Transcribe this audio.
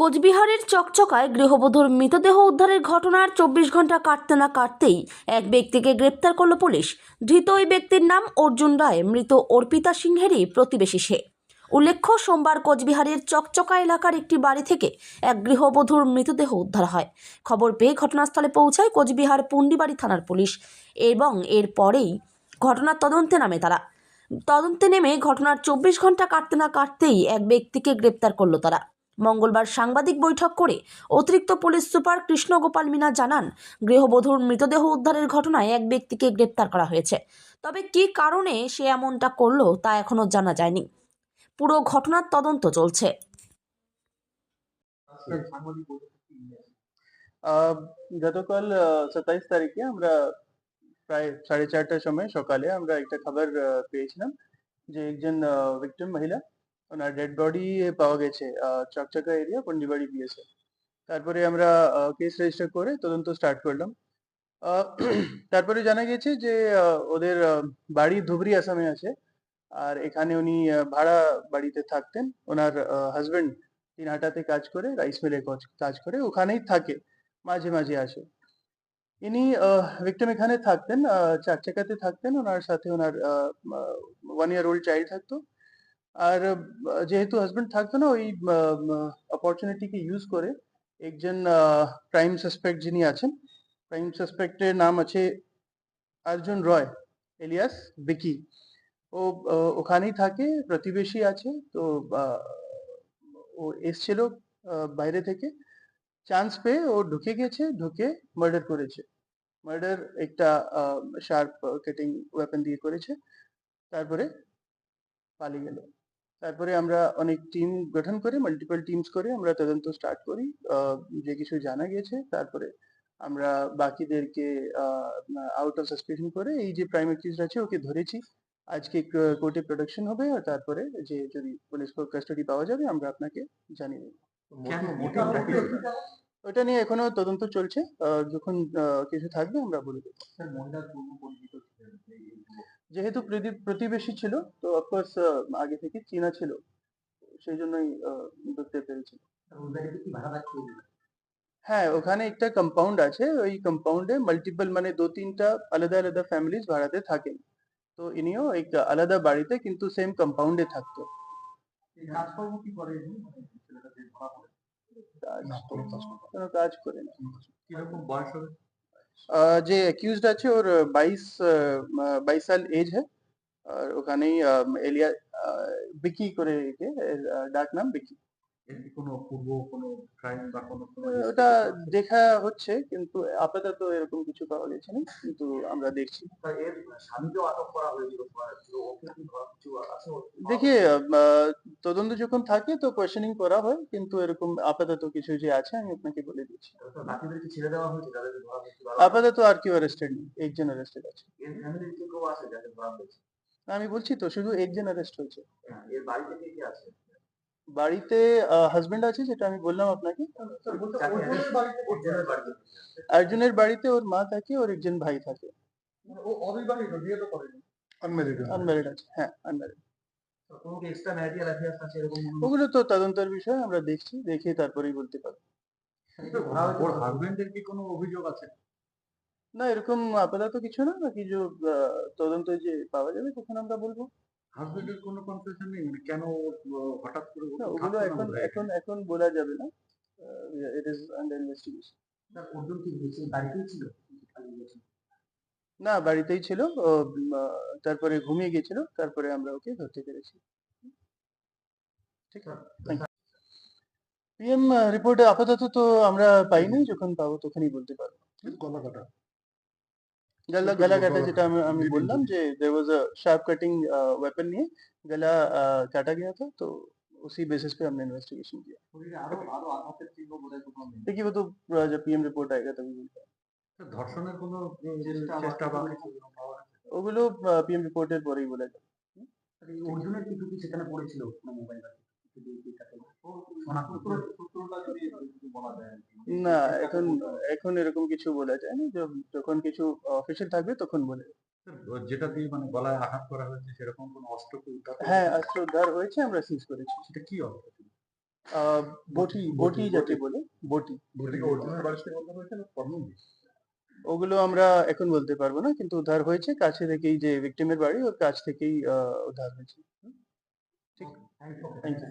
কোচবিহারের চকচকায় গৃহবধূর মৃতদেহ উদ্ধারের ঘটনার চব্বিশ ঘণ্টা কাটতে না কাটতেই এক ব্যক্তিকে গ্রেপ্তার করল পুলিশ। ধৃত ওই ব্যক্তির নাম অর্জুন রায়, মৃত অর্পিতা সিংহেরই প্রতিবেশী সে। উল্লেখ্য, সোমবার কোচবিহারের চকচকা এলাকার একটি বাড়ি থেকে এক গৃহবধূর মৃতদেহ উদ্ধার হয়। খবর পেয়ে ঘটনাস্থলে পৌঁছায় কোচবিহার পুন্ডিবাড়ি থানার পুলিশ এবং এর পরেই ঘটনার তদন্তে নামে তারা। তদন্তে নেমে ঘটনার চব্বিশ ঘণ্টা কাটতে না কাটতেই এক ব্যক্তিকে গ্রেপ্তার করল তারা। মঙ্গলবার সাংবাদিক বৈঠক করে অতিরিক্ত পুলিশ সুপার কৃষ্ণগোপাল মিনা জানান, গৃহবধূর মৃতদেহ উদ্ধারের ঘটনায় এক ব্যক্তিকে গ্রেপ্তার করা হয়েছে। তবে কী কারণে সে এমনটা করল তা এখনও জানা যায়নি। পুরো ঘটনার তদন্ত চলছে। গতকাল সাতাইশ তারিখে আমরা প্রায় সাড়ে চারটার সময় সকালে আমরা একটা খবর পেয়েছিলাম যে একজন ভিক্টিম মহিলা। ওনার ডেড বডি পাওয়া গেছে চকচকা এরিয়া পন্ডিবাড়ি পিএসএ তারপরে আমরা কেস রেজিস্টার করে তদন্ত স্টার্ট করলাম। তারপরে জানা গেছে যে ওদের বাড়ি ধুবড়ি আসামে আছে। আর এখানে উনি ভাড়া বাড়িতে থাকতেন। ওনার হাজবেন্ড দিনহাটাতে কাজ করে রাইস মিলে কাজ করে ওখানেই থাকে মাঝে মাঝে আসে। ইনি ভিক্টিম এখানে থাকতেন আহ, চাকচাকাতে থাকতেন। ওনার সাথে ওনার ওয়ান ইয়ার ওল্ড চাইল্ড থাকতো। আর যেহেতু হাজবেন্ড থাকতো না, ওই অপরচুনিটিকে ইউজ করে একজন ক্রাইম সাসপেক্ট যিনি আছেন প্রাইম সাসপেক্টের নাম আছে অর্জুন রয় এলিয়াস বিকি ও ওখানেই থাকে, প্রতিবেশী আছে, তো ও এসছিল বাইরে থেকে। চান্স পেয়ে ও ঢুকে গেছে, ঢুকে মার্ডার করেছে। মার্ডার একটা শার্প কেটিং ওয়েপন দিয়ে করেছে, তারপরে পালিয়ে গেল। তারপরে আমরা অনেক টিম গঠন করে মাল্টিপল টিমস করে আমরা তদন্ত স্টার্ট করি। যে কিছু জানা গেছে তারপরে আমরা বাকিদেরকে আউট অফ সাসপেশন করে এই যে প্রাইম অ্যাকিউজ আছে ওকে ধরেছি। আজকে কোর্টে প্রোডাকশন হবে আর তারপরে যে যদি পুলিশ কাস্টডি পাওয়া যাবে আমরা আপনাকে জানিয়ে দেবো। ওটা নিয়ে এখনও তদন্ত চলছে। আহ, যখন আহ, কিছু থাকবে আমরা বলে দেবো। যেহেতু প্রতিবেশী ছিল তো অফকোর্স আগে থেকে চেনা ছিল। সেই জন্যই ধরতে পেরেছি হ্যাঁ ওখানে একটা কম্পাউন্ড আছে। ওই কম্পাউন্ডে মাল্টিপল মানে দু তিনটা আলাদা আলাদা ফ্যামিলিজ ভাড়াতে থাকেন। তো ইনিও এক আলাদা বাড়িতে কিন্তু সেম কম্পাউন্ডে থাকতো। কাজ কোনো কাজ করে না। কীরকম বয়স হবে? যে অ্যাকিউজড আছে ওর বাইশ বাইশ সাল এজ है আর ওখানেই আহ, এলিয়া আহ, বিকি করে একে এর, আহ, ডাক নাম বিকি এর কি কোনো পূর্ব কোনো ক্রাইম বা কোনো ওটা দেখা হচ্ছে কিন্তু আপাতত এরকম কিছু পাওয়া গেছে না কিন্তু আমরা দেখছি। এর স্বামীকেও আটক করা হয়েছিল? দেখি তদন্ত যখন থাকে তো কোয়েশ্চেনিং করা হয় কিন্তু এরকম আপাতত কিছু যে আছে আমি আপনাকে বলে দিচ্ছি। বাকিদেরকে ছেড়ে দেওয়া হয়েছে ধরা আপাতত আর কেউ অ্যারেস্টেড নেই একজন অ্যারেস্টেড আছে। এর ফ্যামিলির কেউ কেউ আছে যাদের ধরা হয়েছে আমি বলছি তো শুধু একজন অ্যারেস্ট হয়েছে। হ্যাঁ, এর বাড়িতে কে কে আছে? বাড়িতে হাজবেন্ড আছে যেটা আমি বললাম আপনাকে? যাকে অর্জুনের বাড়িতে ওর মা থাকে ওর একজন ভাই থাকে। ও অবিবাহিত বিয়ে তো করেনি আনম্যারিড আছে হ্যাঁ আনম্যারিড ওগুলো তো তদন্তের বিষয় আমরা দেখছি দেখে তারপরেই বলতে পারব। ওর হাজবেন্ডের কি কোনো অভিযোগ আছে? না এরকম আপাতত কিছু না বাকি যে আহ, তদন্তে যে পাওয়া যাবে তখন আমরা বলব। হাজবেন্ডের কোনো কনফেশন নেই? মানে কেন হঠাৎ করে না, ওগুলো এখন এখন এখন বলা যাবে না। ইট ইজ আন্ডার ইনভেস্টিগেশন এখানে। অর্জুন কি নিচে বাড়িতেই ছিল? না বাড়িতেই ছিল। তারপরে ঘুমিয়ে গেছিল। তারপরে আমরা ওকে ধরতে পেরেছি। ঠিক আছে পিএম রিপোর্টে আপাতত তো আমরা পাইনি। যখন পাবো তখনই বলতে পারব। গলা কাটা। গলা গলা কাটা যেটা আমি আমি বললাম যে there was a sharp cutting weapon নিয়ে गला আহ, কাটা गया था तो उसी बेसिस पे हमने इन्वेस्टिगेशन किया শরীরে আরো আরো আঘাতের চিহ্ন বোধহয় কোথাও নেই देखिए वो तो अह, जब पीएम रिपोर्ट आएगा तभी बोल पाएंगे। ধর্ষণের কোনো চেষ্টা চেষ্টা বা বা কিছু পাওয়া গেছে? ওগুলো পিএম রিপোর্টের পরেই বলে যাবে আর এই অর্জুনের কিছু কি সেখানে পড়েছিল কোনো মোবাইল আছে যদি এটাকে না এখন এখন এরকম কিছু বলা যায় না যখন কিছু অফিসিয়াল থাকবে তখন বলে যেটা দিয়ে মানে গলায় আঘাত করা হয়েছে সেরকম কোনো অস্ত্র কি উদ্ধার হ্যাঁ অস্ত্র উদ্ধার হয়েছে আমরা সিজ করেছি। সেটা কি অস্ত্র বটি বটি যাকে বলে বটি। কর্মবীর ওগুলো আমরা এখন বলতে পারব না কিন্তু উদ্ধার হয়েছে। কাছে থেকেই যে ভিকটিমের বাড়ি ওর কাছ থেকেই উদ্ধার হয়েছে। ঠিক? Thank you